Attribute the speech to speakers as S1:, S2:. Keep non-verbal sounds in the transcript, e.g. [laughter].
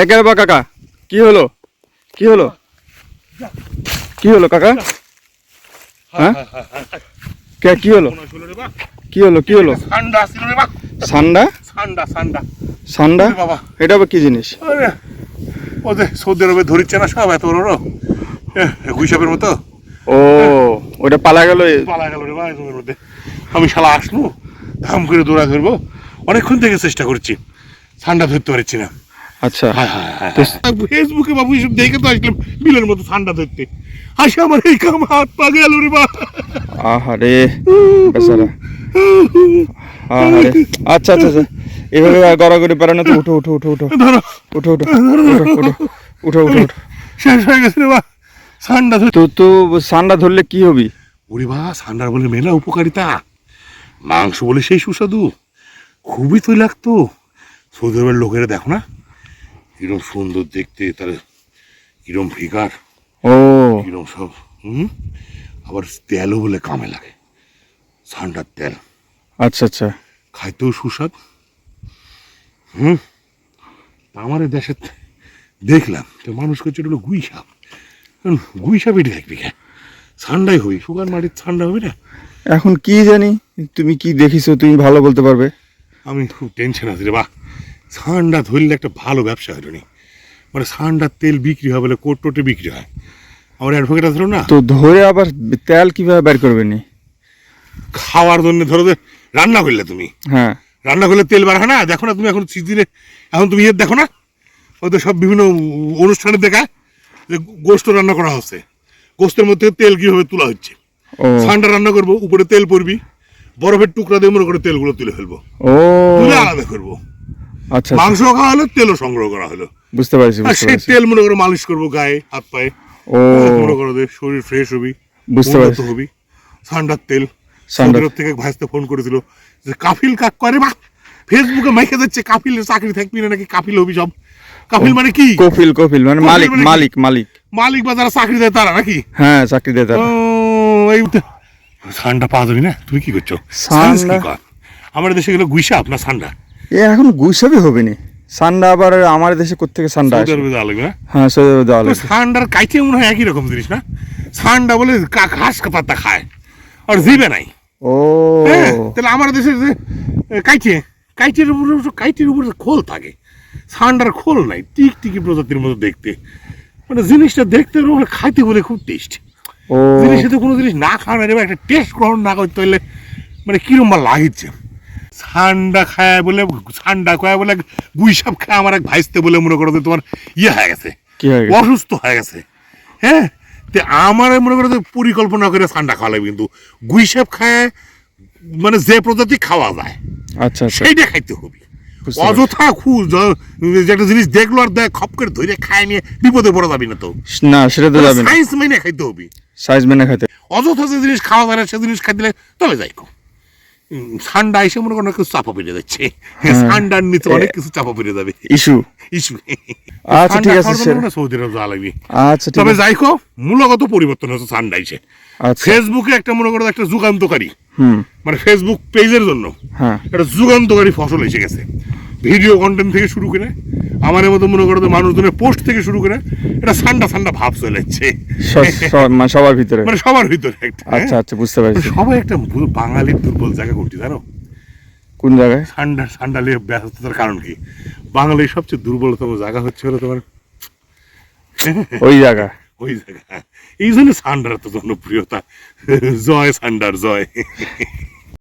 S1: একেবারে বা কাকা? কি হলো? কি হলো? কি হলো কাকা? হ্যাঁ? কে কি হলো? কি হলো কি হলো? সান্ডা
S2: ঠান্ডা
S1: সান্ডা?
S2: বাবা।
S1: এটা আবার কি জিনিস?
S2: ওদের সৌদি আরবে ধরিচ্ছে না সব এত বড় গুইসাপের মতো?
S1: ও ওটা পালা গেল
S2: পালা গেল রে ভাই মধ্যে। আমি শালা আসলো ধাম করে দৌড়া ধরবো। অনেকক্ষণ থেকে চেষ্টা করছি। ঠান্ডা ধরতে পারছি না
S1: আচ্ছা।
S2: হায় হায় হায় হায়। ফেসবুকে বাবু এসব দেখে তো আসলাম বিলের মতো ঠান্ডা ধরতে। আসে আমার এই কাম হাত পা গেল রে বা
S1: আহারে বেচারা। আহারে। আচ্ছা আচ্ছা আচ্ছা। এভাবে গড়াগড়ি পারে না তো উঠো উঠো উঠো উঠো।
S2: ধরো।
S1: উঠো উঠো উঠো উঠো উঠো উঠো উঠো।
S2: শেষ হয়ে গেছে রে বা ঠান্ডা ধর
S1: তো তো সান্ডা ধরলে কি হবি?
S2: ওরে বা ঠান্ডার বলে মেলা উপকারিতা। মাংস বলে সেই সুস্বাদু। খুবই তো লাগতো সৌদি আরবের লোকেরা দেখো না? কিরম সুন্দর দেখতে তার কিরম ফিগার
S1: ও।
S2: কিরম সব হুম? আবার তেলও বলে কামে লাগে ঠান্ডার তেল।
S1: আচ্ছা আচ্ছা।
S2: খাইতেও সুস্বাদ। হুম? আমার দেশে দেখলাম তো মানুষ করছে হলো গুই সাপ গুই সাপ এটি দেখবি কে? ঠান্ডাই হবি শুকান মাটির ঠান্ডা হবে না?
S1: এখন কি জানি তুমি কি দেখিছো তুমি ভালো বলতে পারবে।
S2: আমি খুব টেনশন আছি রে বা ঠান্ডা ধরলে একটা ভালো ব্যবসা হলো নি মানে ঠান্ডার তেল বিক্রি হয় বলে কোট টোটে বিক্রি হয়। আমার অ্যাডভোকেট আছে না?
S1: তো ধরে আবার তেল কীভাবে বের করবে নি?
S2: খাওয়ার জন্য ধরো যে রান্না করলে তুমি।
S1: হ্যাঁ।
S2: রান্না করলে তেল বার হয় না? দেখো না তুমি এখন সিজনে এখন তুমি ইয়ে দেখো না? ওদের সব বিভিন্ন অনুষ্ঠানে দেখা যে গোস্ত রান্না করা হচ্ছে। গোস্তের মধ্যে তেল কীভাবে তোলা হচ্ছে?
S1: ও।
S2: ঠান্ডা রান্না করব উপরে তেল পড়বি বরফের টুকরা দিয়ে মনে করে তেলগুলো তুলে ফেলব।
S1: ও।
S2: তুলে আলাদা করব।
S1: আচ্ছা আচ্ছা,
S2: মাংস খাওয়া হলো তেলও সংগ্রহ করা হলো।
S1: বুঝতে পারছি
S2: আর সেই তেল মনে করে মালিশ করব গায়ে হাত পায়ে।
S1: ও।
S2: মনে করো যে শরীর ফ্রেশ হবি
S1: বুঝতে পারছি।
S2: হবি ঠান্ডার তেল।
S1: ঠান্ডার-
S2: থেকে ভাইসতে ফোন করেছিল যে কাফিল কাক করে বা ফেসবুকে মাইকে যাচ্ছে কাফিল চাকরি থাকবি না নাকি কাফিল হবি সব? কাফিল মানে কি?
S1: কপিল কপিল মানে মালিক
S2: মানে
S1: মালিক মালিক।
S2: মালিক বা যারা চাকরি দেয় তারা নাকি?
S1: হ্যাঁ চাকরি দেয় তারা।
S2: ও, এই ঠান্ডা পাওয়া যাবি না? তুমি কি করছ? আমাদের দেশে গেলে গুইসা আপনার ঠান্ডা
S1: এ এখন গুইসাবি হবে নি। সান্ডা আবার আমার দেশে কোথেকে সান্ডা
S2: সৌদি আরবে লাগবে
S1: হ্যাঁ? সৌদি আরবে দেওয়া লাগবে।
S2: ঠান্ডার কাইতে মনে হয় একই রকম জিনিস না? ঠান্ডা বলে ঘাস পাতা খায় আর জিবে নাই।
S1: ও।
S2: হ্যাঁ, তাহলে আমার দেশে যে এ, কাইটের উপরে অবশ্য উপরে খোল থাকে ঠান্ডার খোল নাই টিক টিকি প্রজাতির মতো দেখতে। মানে জিনিসটা দেখতে খাইতে বলে খুব টেস্ট
S1: ও।
S2: জিনিসে তো কোনো জিনিস না খাওয়া না একটা টেস্ট গ্রহণ না করতে হলে মানে কিরম বা লাগিচ্ছে ঠান্ডা খায় বলে ঠান্ডা খায় বলে গুই সাপ খায় আমার এক ভাইসতে বলে মনে করো তোমার ইয়ে হয়ে গেছে? অসুস্থ হয়ে গেছে। হ্যাঁ? তে আমার মনে করো পরিকল্পনা করে ঠান্ডা খাওয়া লাগবে কিন্তু গুই সাপ খায় মানে যে প্রজাতি খাওয়া যায়
S1: আচ্ছা আচ্ছা।
S2: সেইটা খাইতে হবে। অযথা একটা জিনিস দেখল আর দেখ খপ করে ধরে খায় নিয়ে বিপদে পড়া যাবি না তো।
S1: না সেটা তো যাবে
S2: সাইন্স মেনে খাইতে হবে।
S1: সাইজ মেনে খাইতে
S2: অযথা যে জিনিস খাওয়া যায় না সে জিনিস খাই দিলে তবে যাই কো। ঠান্ডা এসে মনে করেন কিছু চাপা পেরে যাচ্ছে। ঠান্ডার নিচে অনেক কিছু চাপা পেরে যাবে।
S1: ইস্যু।
S2: ইস্যু।
S1: আচ্ছা, ঠিক আছে, স্যার।
S2: সৌদি আরব যাওয়া লাগবে।
S1: আচ্ছা
S2: তবে যাই হোক মূলগত পরিবর্তন হচ্ছে ঠান্ডা এসে।
S1: আচ্ছা।
S2: ফেসবুকে একটা মনে করো একটা যুগান্তকারী
S1: হুম।
S2: মানে ফেসবুক পেজের জন্য
S1: হ্যাঁ।
S2: একটা যুগান্তকারী ফসল এসে গেছে। ভিডিও কন্টেন্ট থেকে শুরু করে আমার মতো মনে করো মানুষজনের পোস্ট থেকে শুরু করে এটা ঠান্ডা ঠান্ডা ভাব চলে যাচ্ছে।
S1: মানে সবার ভিতরে?
S2: মানে সবার ভিতরে একটা হ্যাঁ?
S1: আচ্ছা আচ্ছা বুঝতে পারছি।
S2: সবাই একটা বাঙালির দুর্বল জায়গা করছি জানো?
S1: কোন জায়গায়?
S2: ঠান্ডা ঠান্ডা নিয়ে ব্যস্ততার কারণ কি? বাঙালির সবচেয়ে দুর্বলতম জায়গা হচ্ছে হলো তোমার
S1: ওই জায়গা। [laughs]
S2: ওই জায়গা। এই জন্য সান্ডার এত জনপ্রিয়তা। জয় সান্ডার জয়।